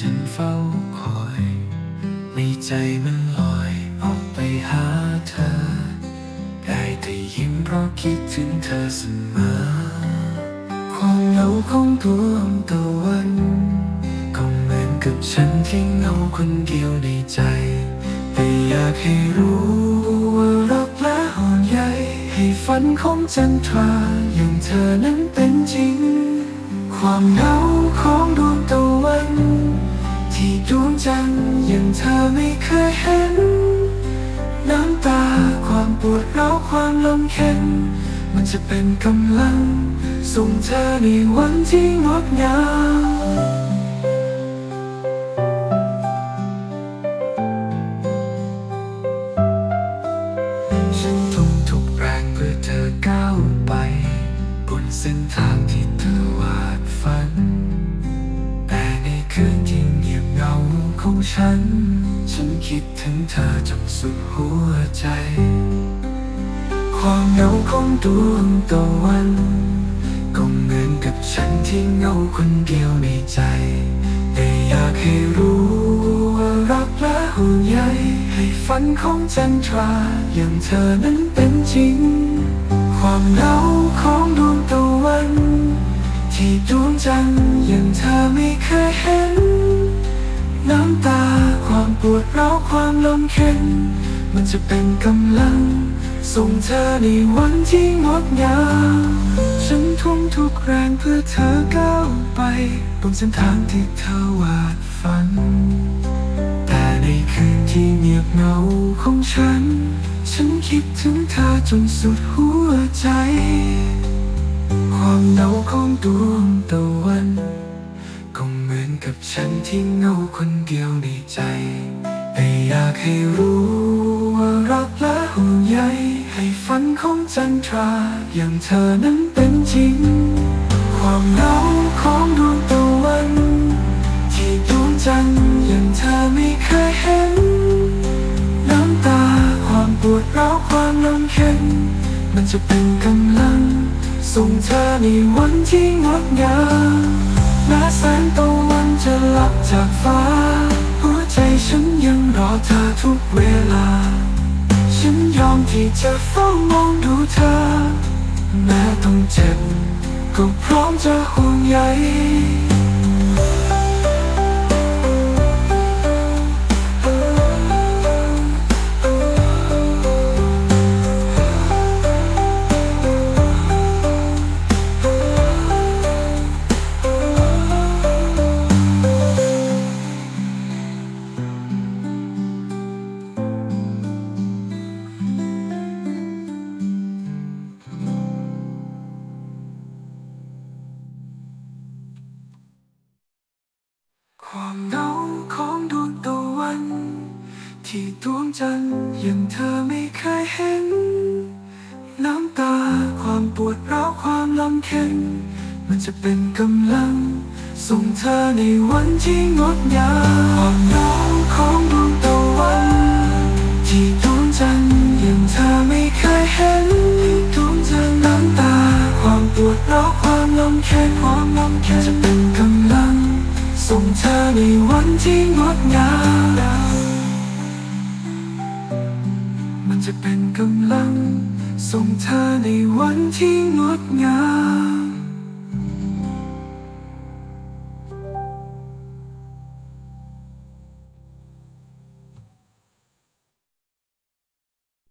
ฉันเฝ้าคอยใจมันลอยออกไปหาเธอ ได้แต่ยิ้มเพราะคิดถึงเธอเสมอ ความเหงาของดวงตะวันก็เหมือนกับฉันที่เหงาคนเดียวในใจ แต่อยากให้รู้ว่ารักและห่วงใยให้ฝันของจันทราอย่างเธอนั้นเป็นจริง ความเหงาของดวงตะวัน ที่ดวงจันทร์ย่างเธอไม่เคยเห็น น้ำตาความปวดร้าวความลำเค็ญมันจะเป็นกำลัง ส่งเธอในวันที่งดงามฉันทุ่มทุกแรงเพื่อเธอก้าวไป บนเส้นทางที่เธอ ของฉัน ฉันคิดถึงเธอจนสุดหัวใจ ความเหงาของดวงตะวันก็เหมือนกับฉันที่เหงาคนเดียวในใจ แต่อยากให้รู้ว่ารักและห่วงใยให้ฝันของจันทราอย่างเธอนั้นเป็นจริง ความเหงาของดวงตะวัน ที่ดวงจันทร์อย่างเธอไม่เคยเห็น ปวดร้าวความลำเค็ญมันจะเป็นกำลัง ส่งเธอในวันที่งดงามฉันทุ่มทุกแรงเพื่อเธอก้าวไปบนเส้นทางที่เธอวาดฝัน แต่ในคืนที่เงียบเหงาของฉัน ฉันคิดถึงเธอจนสุดหัวใจ ความเหงาของดวงตะวัน ก็เหมือนกับฉันที่เหงาคนเดียวในใจากให้รู้ว่ารักและห่วงใยให้ฝันของจันทราอย่างเธอนั้นเป็นจริง ความเหงาของดวงตะวัน ที่ดวงจันทร์อย่างเธอไม่เคยเห็น น้ำตาความปวดร้าวความลำเค็ญมันจะเป็นกำลัง ส่งเธอในวันที่งดงามแม้แสงตะวันจะลับจากฟ้า เธอทุกเวลา ฉันยอมที่จะเฝ้ามองดูเธอ แม้ต้องเจ็บ ก็พร้อมจะห่วงใย ที่ดวงจันทร์ย่างเธอไม่เคยเห็น น้ำตาความปวดร้าวความลำเค็ญมันจะเป็นกำลัง ส่งเธอในวันที่งดงามความเหงาของดวงตะวันที่ดวงจันทร์ย่างเธอไม่เคยเห็นดวงจันทร์น้ำตา ความปวดร้าวความลำเค็ญความลำเค็ญจะเป็นกำลัง ส่งเธอในวันที่งดงาม จะเป็นกำลัง ส่งเธอในวันที่งดงาม